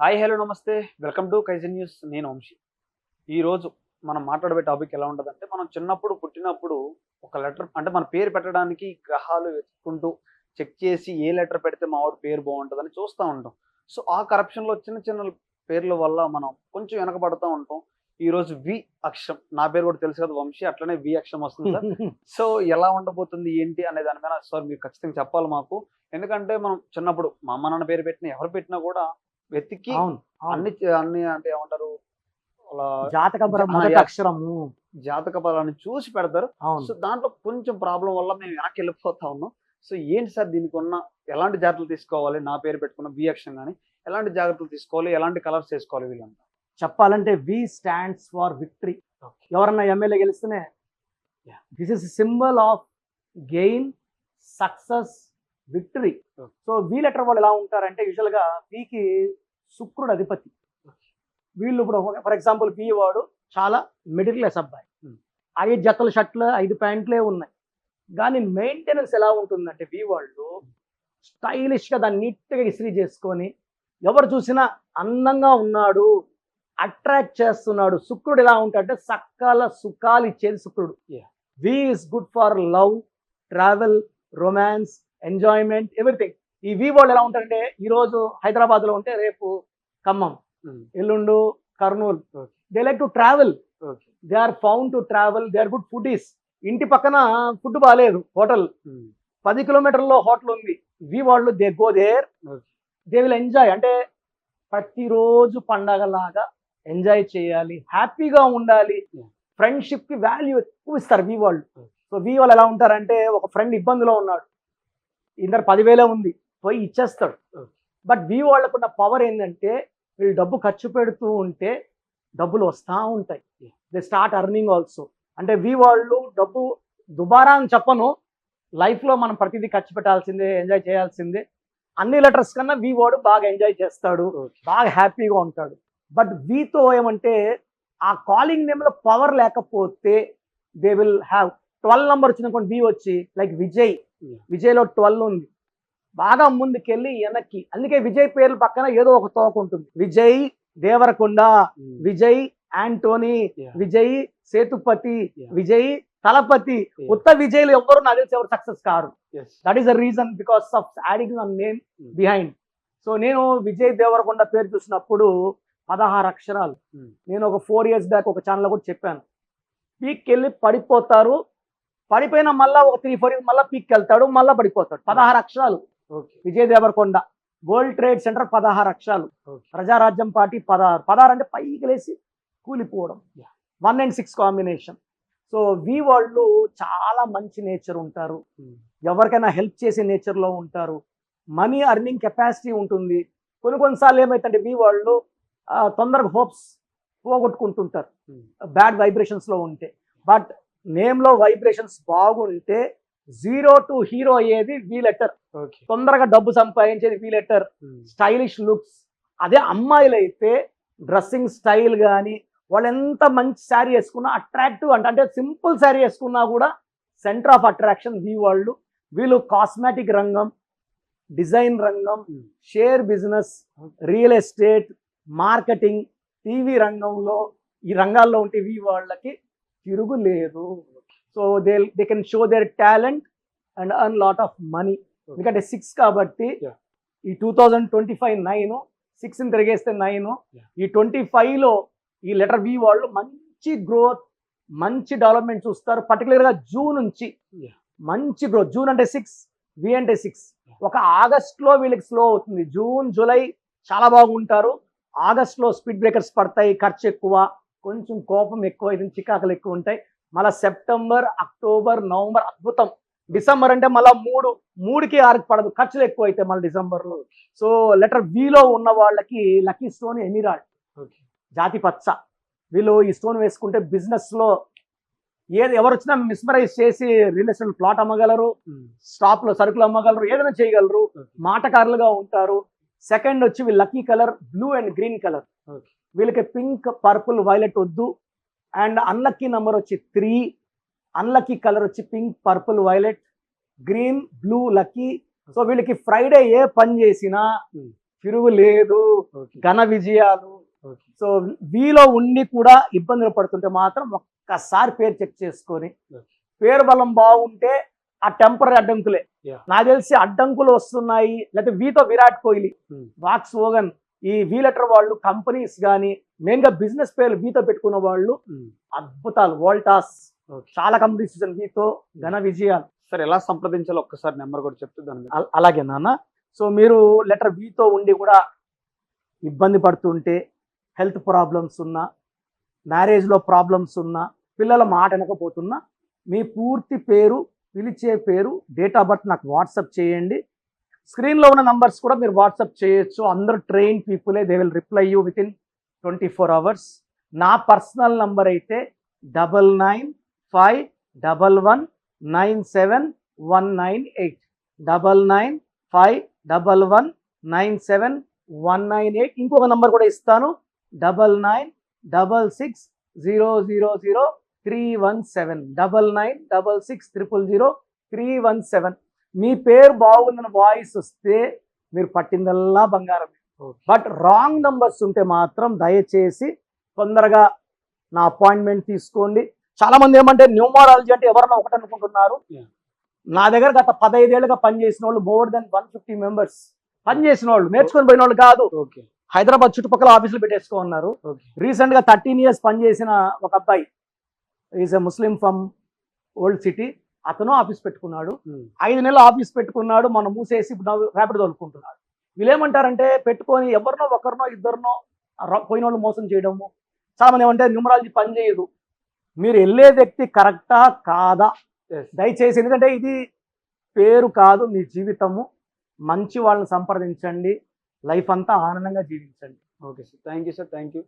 Hi hello నమస్తే. Welcome to Kaizen news. నేను వంశీ. ఈరోజు మనం మాట్లాడే టాపిక్ ఎలా ఉంటుందంటే మనం చిన్నప్పుడు పుట్టినప్పుడు ఒక లెటర్ అంటే మన పేరు పెట్టడానికి గ్రహాలు వెతుక్కుంటూ చెక్ చేసి ఏ లెటర్ పెడితే మా వాడి పేరు బాగుంటుందని చూస్తూ ఉంటాం. సో ఆ కరప్షన్లో చిన్న చిన్న పేర్ల వల్ల మనం కొంచెం వెనకబడుతూ ఉంటాం. ఈ రోజు వి అక్షరం నా పేరు కూడా తెలుసు కదా వంశీ అట్లనే వి అక్షరం వస్తుంది సార్. సో ఎలా ఉండబోతుంది ఏంటి అనే దాని మీద సార్ మీరు ఖచ్చితంగా చెప్పాలి మాకు. ఎందుకంటే మనం చిన్నప్పుడు మా అమ్మ నాన్న పేరు పెట్టినా ఎవరు పెట్టినా కూడా వెతికి అవును. అన్ని అన్ని అంటే ఏమంటారు? అలా జాతక. అక్షరము. జాతక పదాలను చూసి పెడతారు. సో దాంట్లో కొంచెం ప్రాబ్లం వల్ల మేము వెనక్కి వెళ్ళిపోతా ఉన్నాం. సో ఏంటి సార్ దీనికి ఉన్న ఎలాంటి జాగ్రత్తలు తీసుకోవాలి? నా పేరు పెట్టుకున్న బి అక్షరం కానీ ఎలాంటి జాగ్రత్తలు తీసుకోవాలి? ఎలాంటి కలర్స్ వేసుకోవాలి వీళ్ళంతా చెప్పాలంటే వి స్టాండ్స్ ఫర్ విక్టరీ ఎవరన్నా ఎమ్మెల్యే గెలిస్తేనే. This is symbol of gain success victory. So V letter వాళ్ళు ఎలా ఉంటారంటే యూజువల్గా వికి శుక్రుడు అధిపతి వీళ్ళు ఇప్పుడు ఫర్ ఎగ్జాంపుల్ బి వాడు చాలా మిడిల్ క్లాస్ అబ్బాయి Hmm. ఐదు జతల షర్ట్లు ఐదు ప్యాంట్లే ఉన్నాయి కానీ మెయింటెనెన్స్ ఎలా ఉంటుందంటే బి వాళ్ళు స్టైలిష్గా దాన్ని నీట్గా ఇస్త్రీ చేసుకొని ఎవరు చూసినా అందంగా ఉన్నాడు అట్రాక్ట్ చేస్తున్నాడు శుక్రుడు ఎలా ఉంటాడంటే సకల సుఖాలు ఇచ్చేది శుక్రుడు. V is good for love travel romance enjoyment everything ఈ వి వాళ్ళు ఎలా ఉంటారంటే ఈ రోజు హైదరాబాద్లో ఉంటే రేపు Khammam ఎల్లుండు Kurnool. They like to travel they are found to travel they are good foodies ఇంటి పక్కన ఫుడ్ బాగాలేదు హోటల్ పది కిలోమీటర్లో హోటల్ ఉంది. వి వాళ్ళు they go there. They will enjoy అంటే ప్రతిరోజు పండగలాగా ఎంజాయ్ చేయాలి. హ్యాపీగా ఉండాలి. ఫ్రెండ్షిప్కి వాల్యూ ఎక్కువ ఇస్తారు వి వాళ్ళు. సో వి వాళ్ళు ఎలా ఉంటారంటే ఒక ఫ్రెండ్ ఇబ్బందిలో ఉన్నాడు. ఇందరు పదివేలే ఉంది పోయి ఇచ్చేస్తాడు. బట్ వి వాళ్ళకున్న పవర్ ఏంటంటే వీళ్ళు డబ్బు ఖర్చు పెడుతూ ఉంటే డబ్బులు వస్తూ ఉంటాయి. దే స్టార్ట్ అర్నింగ్ ఆల్సో అంటే వి వాళ్ళు డబ్బు దుబారా అని చెప్పను లైఫ్లో మనం ప్రతిదీ ఖర్చు పెట్టాల్సిందే ఎంజాయ్ చేయాల్సిందే అన్ని లెటర్స్ కన్నా వి వాడు బాగా ఎంజాయ్ చేస్తాడు బాగా హ్యాపీగా ఉంటాడు బట్ వీతో ఏమంటే ఆ కాలింగ్ నేమ్లో పవర్ లేకపోతే they will have twelve number వచ్చినప్పుడు వి వచ్చి లైక్ విజయ్. విజయ్లో ట్వెల్వ్ ఉంది బాగా ముందుకెళ్ళి వెనక్కి అందుకే విజయ్ పేర్ల పక్కన ఏదో ఒక తోక ఉంటుంది విజయ్ దేవరకొండ విజయ్ యాంటోనీ. విజయ్ సేతుపతి. విజయ్ తలపతి. ఉత్త విజయ్లు ఎవ్వరు నాకు తెలిసి ఎవరు success car. That is the reason because of adding one name Hmm. Behind so నేను విజయ్ దేవరకొండ పేరు చూసినప్పుడు పదహారు అక్షరాలు Hmm. నేను ఒక ఫోర్ ఇయర్స్ బ్యాక్ ఒక ఛానల్ కూడా చెప్పాను పీక్కి వెళ్ళి పడిపోతారు పడిపోయిన మళ్ళా ఒక త్రీ ఫోర్ మళ్ళీ పీక్కి వెళ్తాడు మళ్ళీ పడిపోతాడు. పదహారు అక్షరాలు. Vijay Devarakonda world trade centre పదహారు అక్షరాలు. ప్రజారాజ్యం పార్టీ పదహారు. పదహారు అంటే పైకి లేసి కూలిపోవడం. One and six combination so V వాళ్ళు చాలా మంచి నేచర్ ఉంటారు. ఎవరికైనా హెల్ప్ చేసే నేచర్లో ఉంటారు. మనీ అర్నింగ్ కెపాసిటీ ఉంటుంది. కొన్ని కొన్నిసార్లు ఏమైతుందంటే మీ వాళ్ళు తొందరగా హోప్స్ పోగొట్టుకుంటుంటారు. బ్యాడ్ వైబ్రేషన్స్లో ఉంటే. బట్ నేమ్లో వైబ్రేషన్స్ బాగుంటే జీరో టు హీరో అయ్యేది వీ లెటర్. తొందరగా డబ్బు సంపాదించేది వీ లెటర్. Stylish looks. అదే అమ్మాయిలు అయితే డ్రెస్సింగ్ స్టైల్ కానీ వాళ్ళు ఎంత మంచి శారీ వేసుకున్నా అట్రాక్టివ్ అంటే అంటే సింపుల్ శారీ వేసుకున్నా కూడా సెంటర్ ఆఫ్ అట్రాక్షన్ వీ వాళ్ళు. వీళ్ళు కాస్మెటిక్ రంగం డిజైన్ రంగం share business real estate marketing TV రంగంలో ఈ రంగాల్లో ఉంటే వీ వాళ్ళకి తిరుగు లేదు so they they can show their talent and earn lot of money ఎందుకంటే సిక్స్ కాబట్టి. ఈ two thousand twenty five nine six తిరిగేస్తే nine. ఈ ట్వంటీ లో ఈ లెటర్ బి వాళ్ళు మంచి గ్రోత్ మంచి డెవలప్మెంట్ చూస్తారు. Particular గా జూన్ నుంచి. మంచి గ్రోత్ జూన్ అంటే సిక్స్ వి అంటే సిక్స్. ఒక ఆగస్ట్లో వీళ్ళకి స్లో అవుతుంది. జూన్ జూలై చాలా బాగుంటారు. ఆగస్ట్లో స్పీడ్ బ్రేకర్స్ పడతాయి ఖర్చు ఎక్కువ. కొంచెం కోపం ఎక్కువ చికాకులు ఎక్కువ ఉంటాయి. మళ్ళీ సెప్టెంబర్ అక్టోబర్ నవంబర్ అద్భుతం. డిసెంబర్ అంటే మళ్ళీ మూడు మూడుకి ఆరుకి పడదు ఖర్చులు ఎక్కువ అవుతాయి మళ్ళీ డిసెంబర్లో. సో లెటర్ బిలో ఉన్న వాళ్ళకి లక్కీ స్టోన్ ఎమిరాల్డ్ ఓకే. జాతి పచ్చ. వీళ్ళు ఈ స్టోన్ వేసుకుంటే బిజినెస్లో ఏది ఎవరు వచ్చినా మిస్మరైజ్ చేసి రియల్ ఎస్టేట్ ప్లాట్ అమ్మగలరు స్టాప్లో సరుకులు అమ్మగలరు ఏదైనా చేయగలరు మాటకారులుగా ఉంటారు. సెకండ్ వచ్చి వీళ్ళ lucky colour blue and green colour. Okay. వీళ్ళకి పింక్ పర్పుల్ వైలెట్ వద్దు. అండ్ అన్లక్కీ నెంబర్ వచ్చి త్రీ. అన్లక్కీ కలర్ వచ్చి pink purple violet. Green blue lucky. So వీళ్ళకి ఫ్రైడే ఏ పని చేసినా. తిరుగు లేదు ఘన విజయాలు. సో వీలో ఉండి కూడా ఇబ్బందులు పడుతుంటే మాత్రం ఒక్కసారి పేరు చెక్ చేసుకొని. పేరు బలం బాగుంటే ఆ టెంపరీ అడ్డంకులే. నాకు తెలిసి అడ్డంకులు వస్తున్నాయి లేకపోతే వీతో విరాట్ కోహ్లీ. వాక్స్ ఓగన్ ఈ వీ లెటర్ వాళ్ళు కంపెనీస్ కానీ మెయిన్గా బిజినెస్ పేర్లు వీతో పెట్టుకున్న వాళ్ళు అద్భుతాలు. వోల్టాస్ చాలా కంపెనీస్ వీతో ఘన విజయాలు. సార్ ఎలా సంప్రదించాలో ఒక్కసారి నెంబర్ కూడా చెప్తే దాని మీద. అల- అలాగే నాన్న. సో మీరు లెటర్ బితో ఉండి కూడా ఇబ్బంది పడుతుంటే హెల్త్ ప్రాబ్లమ్స్ ఉన్నా మ్యారేజ్లో ప్రాబ్లమ్స్ ఉన్నా పిల్లల మాట వినకపోతున్నా మీ పూర్తి పేరు పిలిచే పేరు డేట్ ఆఫ్ బర్త్ నాకు వాట్సాప్ చేయండి. స్క్రీన్లో ఉన్న నంబర్స్ కూడా మీరు వాట్సాప్ చేయొచ్చు. అందరూ train పీపులే they will reply you within twenty four hours నా పర్సనల్ నంబర్ అయితే double nine five double one nine seven one nine eight double nine five double one nine seven one nine eight ఇంకొక number కూడా ఇస్తాను. Double nine double six zero zero zero three one seven double nine double six triple zero three one seven మీ పేరు బాగుందని voice వస్తే మీరు పట్టిందల్లా బంగారం but wrong numbers ఉంటే మాత్రం దయచేసి తొందరగా నా అపాయింట్మెంట్ తీసుకోండి. చాలా మంది ఏమంటే న్యూమరాలజీ అంటే ఎవరన్నా ఒకటి అనుకుంటున్నారు. నా దగ్గర గత పదైదేళ్ళుగా పనిచేసిన వాళ్ళు more than one fifty members. పనిచేసిన వాళ్ళు నేర్చుకొని పోయిన వాళ్ళు కాదు హైదరాబాద్ చుట్టుపక్కల ఆఫీసులు పెట్టేసుకో ఉన్నారు రీసెంట్గా థర్టీన్ ఇయర్స్ పనిచేసిన ఒక అబ్బాయి. Is a Muslim from old city అతను ఆఫీస్ పెట్టుకున్నాడు. ఐదు నెలలు ఆఫీస్ పెట్టుకున్నాడు. మనం మూసేసి ర్యాపిడ్ తోలుకుంటున్నాడు. వీళ్ళు ఏమంటారంటే పెట్టుకొని ఎవరినో ఒకరినో ఇద్దరినో పోయిన వాళ్ళు మోసం చేయడము. చాలా మంది ఏమంటే న్యూమరాలజీ పని చేయదు. మీరు వెళ్ళే వ్యక్తి కరెక్టా? కాదా? దయచేసి ఎందుకంటే ఇది పేరు కాదు మీ జీవితము. మంచి వాళ్ళని సంప్రదించండి. లైఫ్ అంతా ఆనందంగా జీవించండి. Okay sir. Thank you sir. Thank you